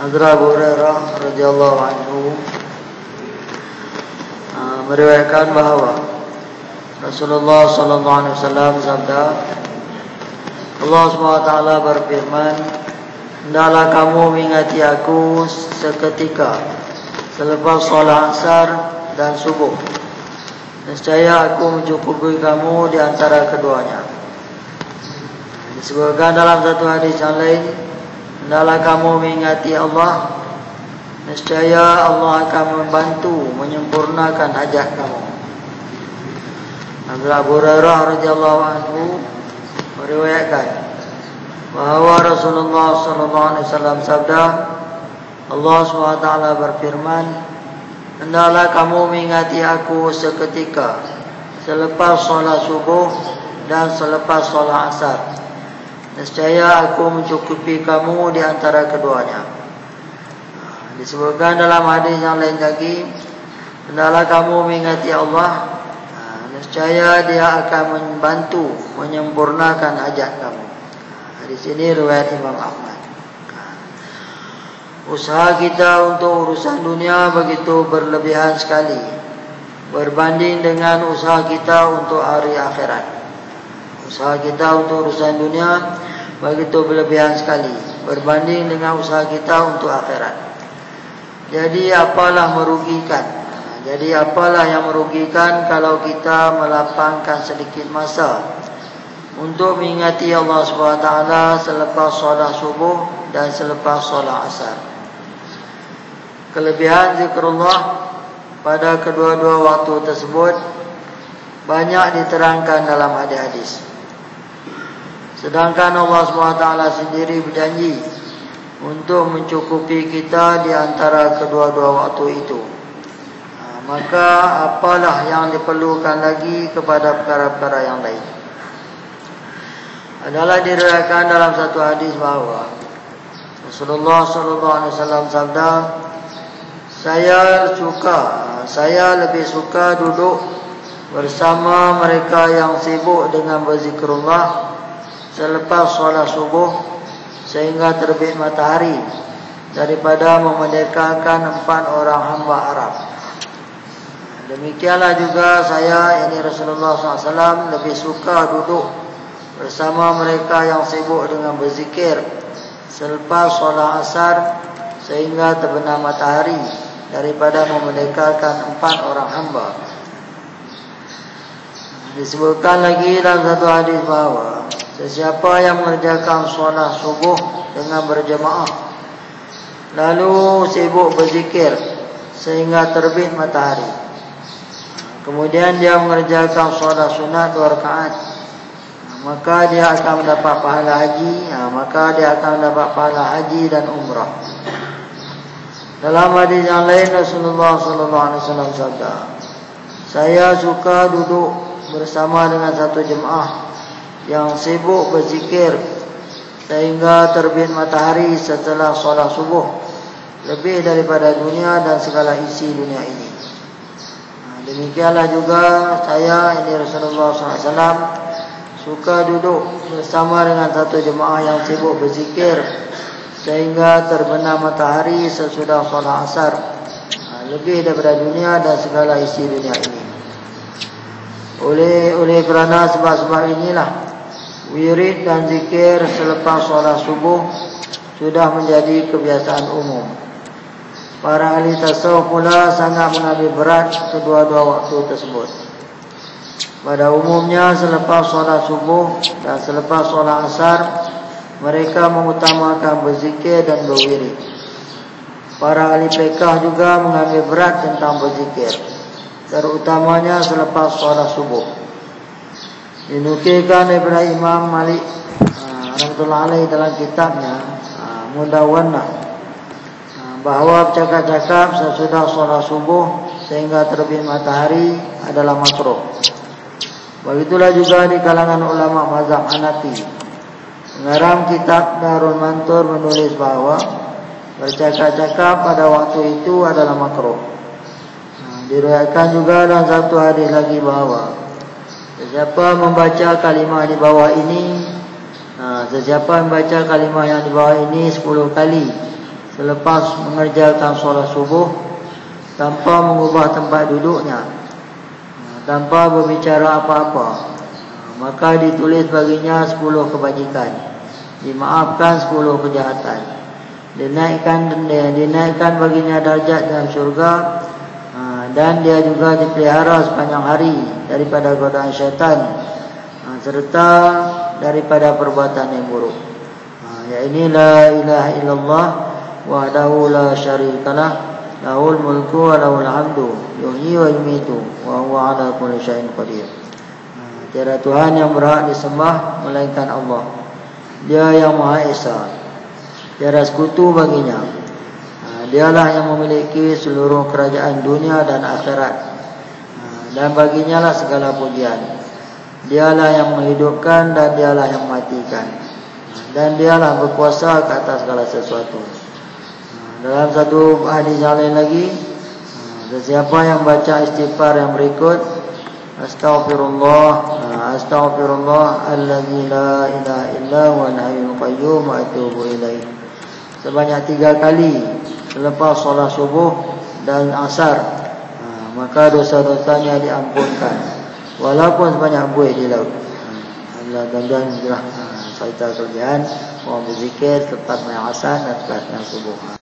Hadra Abu Hurairah radhiyallahu anhu uh, meriwayatkan bahawa Rasulullah sallallahu alaihi wasallam sabda Allah SWT berfirman Hendaklah kamu mengingati aku seketika Selepas solat asar dan subuh. Nescaya aku mencukupi kamu di antara keduanya Disebutkan dalam satu hadis yang lain Hendaklah kamu mengingati Allah. Nescaya Allah akan membantu Menyempurnakan hajat kamu. Abu Hurairah radhiyallahu anhu meriwayatkan bahawa Rasulullah sallallahu alaihi wasallam sabda Allah SWT berfirman Hendaklah kamu mengingati aku seketika Selepas solat subuh Dan selepas solat asar Nescaya aku mencukupi kamu di antara keduanya. Disebutkan dalam hadis yang lain lagi, hendaklah kamu mengingati Allah. Nescaya dia akan membantu menyempurnakan hajat kamu. Di sini riwayat Imam Ahmad. Usaha kita untuk urusan dunia begitu berlebihan sekali berbanding dengan usaha kita untuk hari akhirat. Usaha kita untuk urusan dunia begitu berlebihan sekali berbanding dengan usaha kita untuk akhirat. Jadi apalah merugikan? Jadi apalah yang merugikan kalau kita melapangkan sedikit masa untuk mengingati Allah SWT selepas solat subuh dan selepas solat asar. Kelebihan zikrullah pada kedua-dua waktu tersebut banyak diterangkan dalam hadis-hadis. Sedangkan Allah SWT sendiri berjanji untuk mencukupi kita di antara kedua-dua waktu itu. Ha, maka apalah yang diperlukan lagi kepada perkara-perkara yang lain. Adalah diriwayatkan dalam satu hadis bahawa Rasulullah SAW sabda, saya suka, saya lebih suka duduk bersama mereka yang sibuk dengan berzikrullah selepas solat subuh sehingga terbit matahari daripada memerdekakan empat orang hamba Arab. Demikianlah juga saya ini Rasulullah SAW lebih suka duduk bersama mereka yang sibuk dengan berzikir selepas solat asar sehingga terbenam matahari daripada memerdekakan empat orang hamba. Disebutkan lagi dalam satu hadis bahawa Sesiapa yang mengerjakan solat subuh dengan berjemaah Lalu sibuk berzikir sehingga terbit matahari. Kemudian dia mengerjakan solat sunat dua rakaat. Maka dia akan mendapat pahala haji Maka dia akan mendapat pahala haji dan umrah. Dalam hadis yang lain Rasulullah SAW Saya suka duduk bersama dengan satu jemaah yang sibuk berzikir sehingga terbit matahari setelah solat subuh lebih daripada dunia dan segala isi dunia ini. Demikianlah juga saya ini Rasulullah SAW suka duduk bersama dengan satu jemaah yang sibuk berzikir sehingga terbenam matahari sesudah solat asar lebih daripada dunia dan segala isi dunia ini. Oleh oleh kerana sebab-sebab inilah wirid dan zikir selepas solat subuh sudah menjadi kebiasaan umum. Para ahli tasawuf pula sangat mengambil berat kedua-dua waktu tersebut. Pada umumnya selepas solat subuh dan selepas solat asar mereka mengutamakan berzikir dan berwirid. Para ahli pekah juga mengambil berat tentang berzikir. Terutamanya selepas solat subuh. Dinukilkan daripada Imam Malik uh, Rahmatullah Alaih dalam kitabnya uh, Mudawana uh, Bahawa bercakap-cakap sesudah solat subuh Sehingga terbit matahari adalah makruh. Begitulah juga di kalangan ulama mazhab Hanafi. Mengaram kitab Darul Mantur menulis bahawa Bercakap-cakap pada waktu itu adalah makruh. Diriwayatkan juga dalam satu hadis lagi bahawa Sesiapa membaca kalimah di bawah ini ha, Sesiapa membaca kalimah yang di bawah ini 10 kali selepas mengerjakan solat subuh tanpa mengubah tempat duduknya tanpa berbicara apa-apa maka ditulis baginya 10 kebajikan dimaafkan 10 kejahatan dinaikkan dinaikkan baginya darjat dalam syurga ha, dan dia juga dipelihara sepanjang hari daripada godaan syaitan ha, serta daripada perbuatan yang buruk. Ya inilah ilaha illallah wahdahu la syarikalah lahul mulku wa lahul hamdu yuhyi wa yumitu wa huwa ala kulli syai'in qadir. Ha, tiada tuhan yang berhak disembah melainkan Allah. Dia yang maha esa. Tiada sekutu baginya dialah yang memiliki seluruh kerajaan dunia dan akhirat. Ha, dan baginya lah segala pujian. Dialah yang menghidupkan dan dialah yang mematikan. Dan dialah berkuasa ke atas segala sesuatu. Dalam satu hadis yang lain lagi Siapa yang baca istighfar yang berikut Astaghfirullah Astaghfirullah Alladhi la ilaha illa wa nahyul qayyum wa atubu ilaih Sebanyak tiga kali Selepas solat subuh dan asar Maka dosa-dosanya diampunkan. Walaupun sebanyak buih di laut. Allah dan-dan Saya tahu kerjaan Mohon berzikir Tepat main asar dan tepat main subuh